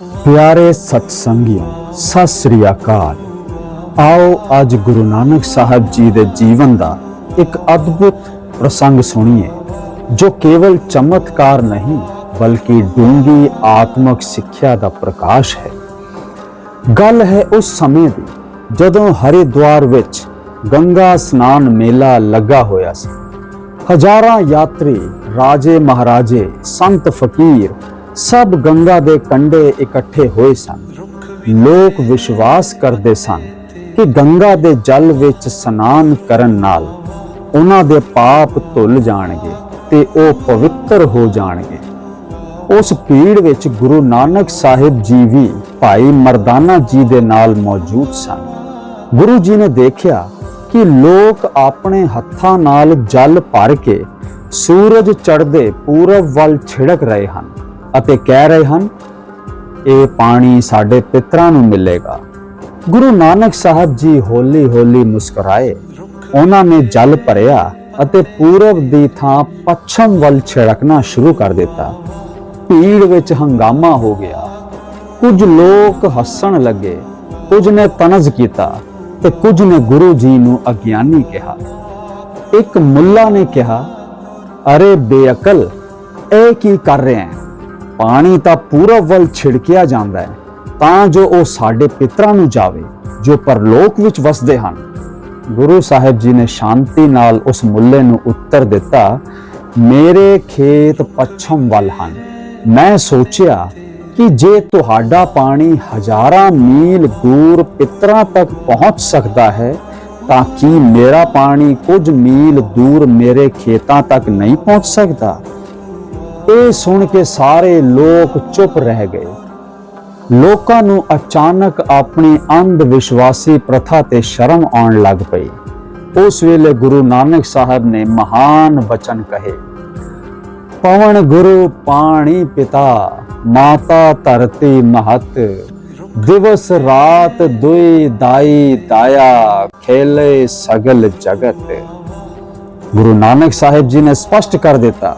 ਪਿਆਰੇ ਸਤਸੰਗੀਓ, ਸਤਿ ਸ੍ਰੀ ਅਕਾਲ। ਆਓ ਅੱਜ ਗੁਰੂ ਨਾਨਕ ਸਾਹਿਬ ਜੀ ਦੇ ਜੀਵਨ ਦਾ ਇੱਕ ਅਦਭੁਤ ਪ੍ਰਸੰਗ ਸੁਣੀਏ, ਜੋ ਕੇਵਲ ਚਮਤਕਾਰ ਨਹੀਂ, ਬਲਕਿ ਡੂੰਗੀ ਆਤਮਿਕ ਸਿੱਖਿਆ ਦਾ ਪ੍ਰਕਾਸ਼ ਹੈ। ਗੱਲ ਹੈ ਉਸ ਸਮੇਂ ਦੀ, ਜਦੋਂ ਹਰਿਦੁਆਰ ਵਿੱਚ ਗੰਗਾ ਸਨਾਨ ਮੇਲਾ ਲੱਗਾ ਹੋਇਆ ਸੀ। ਹਜ਼ਾਰਾਂ ਯਾਤਰੀ, ਰਾਜੇ ਮਹਾਰਾਜੇ, ਸੰਤ ਫਕੀਰ ਸਭ ਗੰਗਾ ਦੇ ਕੰਢੇ ਇਕੱਠੇ ਹੋਏ ਸਨ। ਲੋਕ ਵਿਸ਼ਵਾਸ ਕਰਦੇ ਸਨ ਕਿ ਗੰਗਾ ਦੇ ਜਲ ਵਿੱਚ ਸਨਾਨ ਕਰਨ ਨਾਲ ਉਹਨਾਂ ਦੇ ਪਾਪ ਧੁੱਲ ਜਾਣਗੇ ਤੇ ਉਹ ਪਵਿੱਤਰ ਹੋ ਜਾਣਗੇ। ਉਸ ਭੀੜ ਵਿੱਚ ਗੁਰੂ ਨਾਨਕ ਸਾਹਿਬ ਜੀ ਵੀ ਭਾਈ ਮਰਦਾਨਾ ਜੀ ਦੇ ਨਾਲ ਮੌਜੂਦ ਸਨ। ਗੁਰੂ ਜੀ ਨੇ ਦੇਖਿਆ ਕਿ ਲੋਕ ਆਪਣੇ ਹੱਥਾਂ ਨਾਲ ਜਲ ਭਰ ਕੇ ਸੂਰਜ ਚੜ੍ਹਦੇ ਪੂਰਬ ਵੱਲ ਛਿੜਕ ਰਹੇ ਹਨ। ਅਤੇ ਕਹਿ ਰਹੇ ਹਨ, ਇਹ ਪਾਣੀ ਸਾਡੇ ਪਿਤਰਾਂ ਨੂੰ ਮਿਲੇਗਾ। ਗੁਰੂ ਨਾਨਕ ਸਾਹਿਬ ਜੀ ਹੌਲੀ ਹੌਲੀ ਮੁਸਕਰਾਏ। ਉਹਨਾਂ ਨੇ ਜਲ ਭਰਿਆ ਅਤੇ ਪੂਰਬ ਦੀ ਥਾਂ ਪੱਛਮ ਵੱਲ ਛਿੜਕਣਾ ਸ਼ੁਰੂ ਕਰ ਦਿੱਤਾ। ਭੀੜ ਵਿੱਚ ਹੰਗਾਮਾ ਹੋ ਗਿਆ। ਕੁਝ ਲੋਕ ਹੱਸਣ ਲੱਗੇ। ਕੁਝ ਨੇ ਤਨਜ਼ ਕੀਤਾ ਤੇ ਕੁਝ ਨੇ ਗੁਰੂ ਜੀ ਨੂੰ ਅਗਿਆਨੀ ਕਿਹਾ। ਇੱਕ ਮੁੱਲਾ ਨੇ ਕਿਹਾ, ਅਰੇ ਬੇਅਕਲ, ਇਹ ਕੀ ਕਰ ਰਹੇ ਹੈ ਪਾਣੀ ਤਾਂ ਪੂਰਬ ਵੱਲ ਛਿੜਕਿਆ ਜਾਂਦਾ ਹੈ, ਤਾਂ ਜੋ ਉਹ ਸਾਡੇ ਪਿਤਰਾਂ ਨੂੰ ਜਾਵੇ, ਜੋ ਪਰਲੋਕ ਵਿੱਚ ਵਸਦੇ ਹਨ। ਗੁਰੂ ਸਾਹਿਬ ਜੀ ਨੇ ਸ਼ਾਂਤੀ ਨਾਲ ਉਸ ਮੁੱਲੇ ਨੂੰ ਉੱਤਰ ਦਿੱਤਾ, ਮੇਰੇ ਖੇਤ ਪੱਛਮ ਵੱਲ ਹਨ। ਮੈਂ ਸੋਚਿਆ ਕਿ ਜੇ ਤੁਹਾਡਾ ਪਾਣੀ ਹਜ਼ਾਰਾਂ ਮੀਲ ਦੂਰ ਪਿਤਰਾਂ ਤੱਕ ਪਹੁੰਚ ਸਕਦਾ ਹੈ, ਤਾਂ ਕੀ ਮੇਰਾ ਪਾਣੀ ਕੁਝ ਮੀਲ ਦੂਰ ਮੇਰੇ ਖੇਤਾਂ ਤੱਕ ਨਹੀਂ ਪਹੁੰਚ ਸਕਦਾ? ਇਹ ਸੁਣ ਕੇ ਸਾਰੇ ਲੋਕ ਚੁੱਪ ਰਹਿ ਗਏ। ਲੋਕਾਂ ਨੂੰ ਅਚਾਨਕ ਆਪਣੀ ਅੰਧ ਵਿਸ਼ਵਾਸੀ ਪ੍ਰਥਾ ਤੇ ਸ਼ਰਮ ਆਉਣ ਲੱਗ ਪਈ। ਉਸ ਵੇਲੇ ਗੁਰੂ ਨਾਨਕ ਸਾਹਿਬ ਨੇ ਮਹਾਨ ਬਚਨ ਕਹੇ, ਪਵਨ ਗੁਰੂ ਪਾਣੀ ਪਿਤਾ, ਮਾਤਾ ਧਰਤੀ ਮਹਤ, ਦਿਵਸ ਰਾਤ ਦੁਈ ਦਾਈ ਦਾਇਆ, ਖੇਲੇ ਸਗਲ ਜਗਤ। ਗੁਰੂ ਨਾਨਕ ਸਾਹਿਬ ਜੀ ਨੇ ਸਪਸ਼ਟ ਕਰ ਦਿੱਤਾ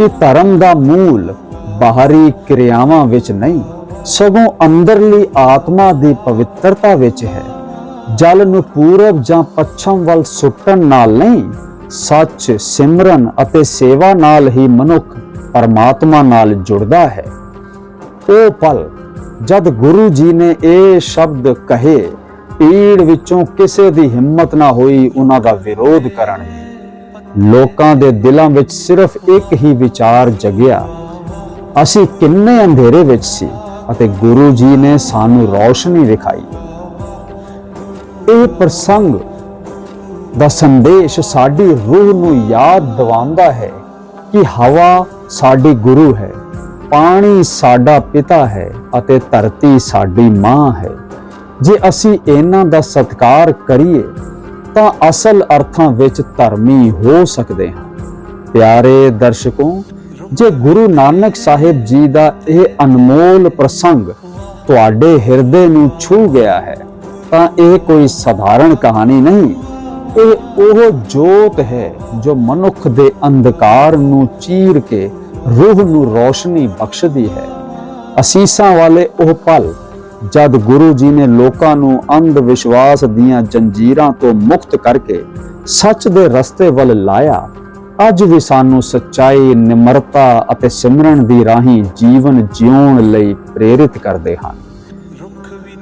ਕਿ ਧਰਮ ਦਾ ਮੂਲ ਬਾਹਰੀ ਕਿਰਿਆਵਾਂ ਵਿੱਚ ਨਹੀਂ, ਸਗੋਂ ਅੰਦਰਲੀ ਆਤਮਾ ਦੀ ਪਵਿੱਤਰਤਾ ਵਿੱਚ ਹੈ। ਜਲ ਨੂੰ ਪੂਰਬ ਜਾਂ ਪੱਛਮ ਵੱਲ ਸੁੱਟਣ ਨਾਲ ਨਹੀਂ, ਸੱਚ, ਸਿਮਰਨ ਅਤੇ ਸੇਵਾ ਨਾਲ ਹੀ ਮਨੁੱਖ ਪਰਮਾਤਮਾ ਨਾਲ ਜੁੜਦਾ ਹੈ। ਉਹ ਪਲ ਜਦ ਗੁਰੂ ਜੀ ਨੇ ਇਹ ਸ਼ਬਦ ਕਹੇ, ਪੀੜ ਵਿੱਚੋਂ ਕਿਸੇ ਦੀ ਹਿੰਮਤ ਨਾ ਹੋਈ ਉਹਨਾਂ ਦਾ ਵਿਰੋਧ ਕਰਨ ਲੋਕਾਂ ਦੇ ਦਿਲਾਂ ਵਿੱਚ ਸਿਰਫ ਇੱਕ ਹੀ ਵਿਚਾਰ ਜਗਿਆ। ਅਸੀਂ ਕਿੰਨੇ ਅੰਧੇਰੇ ਵਿੱਚ ਸੀ ਅਤੇ ਗੁਰੂ ਜੀ ਨੇ ਸਾਨੂੰ ਰੌਸ਼ਨੀ ਦਿਖਾਈ ਇਹ ਪ੍ਰਸੰਗ ਦਾ ਸੰਦੇਸ਼ ਸਾਡੀ ਰੂਹ ਨੂੰ ਯਾਦ ਦਿਵਾਉਂਦਾ ਹੈ ਕਿ ਹਵਾ ਸਾਡੀ ਗੁਰੂ ਹੈ, ਪਾਣੀ ਸਾਡਾ ਪਿਤਾ ਹੈ ਅਤੇ ਧਰਤੀ ਸਾਡੀ ਮਾਂ ਹੈ। ਜੇ ਅਸੀਂ ਇਹਨਾਂ ਦਾ ਸਤਿਕਾਰ ਕਰੀਏ ਤਾਂ ਅਸਲ ਅਰਥਾਂ ਵਿੱਚ ਧਰਮੀ ਹੋ ਸਕਦੇ ਹਾਂ। ਪਿਆਰੇ ਦਰਸ਼ਕੋ, ਜੇ ਗੁਰੂ ਨਾਨਕ ਸਾਹਿਬ ਜੀ ਦਾ ਇਹ ਅਨਮੋਲ ਪ੍ਰਸੰਗ ਤੁਹਾਡੇ ਹਿਰਦੇ ਨੂੰ ਛੂ ਗਿਆ ਹੈ, ਤਾਂ ਇਹ ਕੋਈ ਸਧਾਰਨ ਕਹਾਣੀ ਨਹੀਂ। ਇਹ ਉਹ ਜੋਤ ਹੈ ਜੋ ਮਨੁੱਖ ਦੇ ਅੰਧਕਾਰ ਨੂੰ ਚੀਰ ਕੇ ਰੂਹ ਨੂੰ ਰੋਸ਼ਨੀ ਬਖਸ਼ਦੀ ਹੈ। ਅਸੀਸਾਂ ਵਾਲੇ ਉਹ ਪਲ ਜਦ ਗੁਰੂ ਜੀ ਨੇ ਲੋਕਾਂ ਨੂੰ ਅੰਧ ਵਿਸ਼ਵਾਸ ਦੀਆਂ ਜੰਜੀਰਾਂ ਤੋਂ ਮੁਕਤ ਕਰਕੇ ਸੱਚ ਦੇ ਰਸਤੇ ਵੱਲ ਲਾਇਆ, ਅੱਜ ਵੀ ਸਾਨੂੰ ਸੱਚਾਈ, ਨਿਮਰਤਾ ਅਤੇ ਸਿਮਰਨ ਦੀ ਰਾਹੀਂ ਜੀਵਨ ਜਿਉਣ ਲਈ ਪ੍ਰੇਰਿਤ ਕਰਦੇ ਹਨ।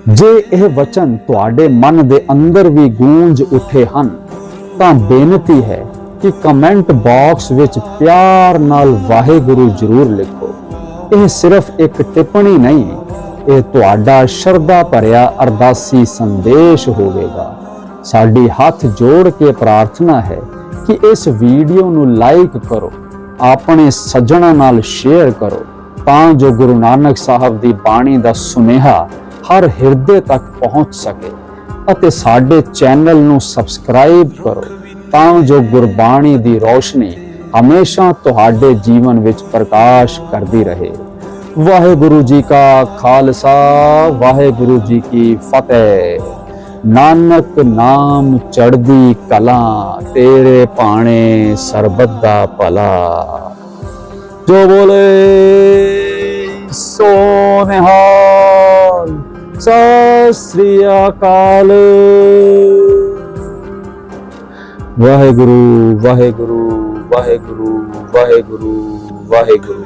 ਜੇ ਇਹ ਵਚਨ ਤੁਹਾਡੇ ਮਨ ਦੇ ਅੰਦਰ ਵੀ ਗੂੰਜ ਉੱਠੇ ਹਨ, ਤਾਂ ਬੇਨਤੀ ਹੈ ਕਿ ਕਮੈਂਟ ਬਾਕਸ ਵਿੱਚ ਪਿਆਰ ਨਾਲ ਵਾਹਿਗੁਰੂ ਜ਼ਰੂਰ ਲਿਖੋ। ਇਹ ਸਿਰਫ ਇੱਕ ਟਿੱਪਣੀ ਨਹੀਂ ਇਹ ਤੁਹਾਡਾ ਸ਼ਰਧਾ ਭਰਿਆ ਅਰਦਾਸੀ ਸੰਦੇਸ਼ ਹੋਵੇਗਾ। ਸਾਡੀ ਹੱਥ ਜੋੜ ਕੇ ਪ੍ਰਾਰਥਨਾ ਹੈ ਕਿ ਇਸ ਵੀਡੀਓ ਨੂੰ ਲਾਈਕ ਕਰੋ, ਆਪਣੇ ਸੱਜਣਾ ਨਾਲ ਸ਼ੇਅਰ ਕਰੋ, ਤਾਂ ਜੋ ਗੁਰੂ ਨਾਨਕ ਸਾਹਿਬ ਦੀ ਬਾਣੀ ਦਾ ਸੁਨੇਹਾ ਹਰ ਹਿਰਦੇ ਤੱਕ ਪਹੁੰਚ ਸਕੇ ਅਤੇ ਸਾਡੇ ਚੈਨਲ ਨੂੰ ਸਬਸਕ੍ਰਾਈਬ ਕਰੋ, ਤਾਂ ਜੋ ਗੁਰਬਾਣੀ ਦੀ ਰੋਸ਼ਨੀ ਹਮੇਸ਼ਾ ਤੁਹਾਡੇ ਜੀਵਨ ਵਿੱਚ ਪ੍ਰਕਾਸ਼ ਕਰਦੀ ਰਹੇ। ਵਾਹਿਗੁਰੂ ਜੀ ਕਾ ਖਾਲਸਾ, ਵਾਹਿਗੁਰੂ ਜੀ ਕੀ ਫਤਿਹ। ਨਾਨਕ ਨਾਮ ਚੜਦੀ ਕਲਾ, ਤੇਰੇ ਪਾਣੇ ਸਰਬੱਤ ਦਾ ਭਲਾ। ਜੋ ਬੋਲੇ, ਸੋ ਨਿਹਾਲ। ਸਤਿ ਸ੍ਰੀ ਅਕਾਲ। ਵਾਹਿਗੁਰੂ ਵਾਹਿਗੁਰੂ ਵਾਹਿਗੁਰੂ ਵਾਹਿਗੁਰੂ ਵਾਹਿਗੁਰੂ।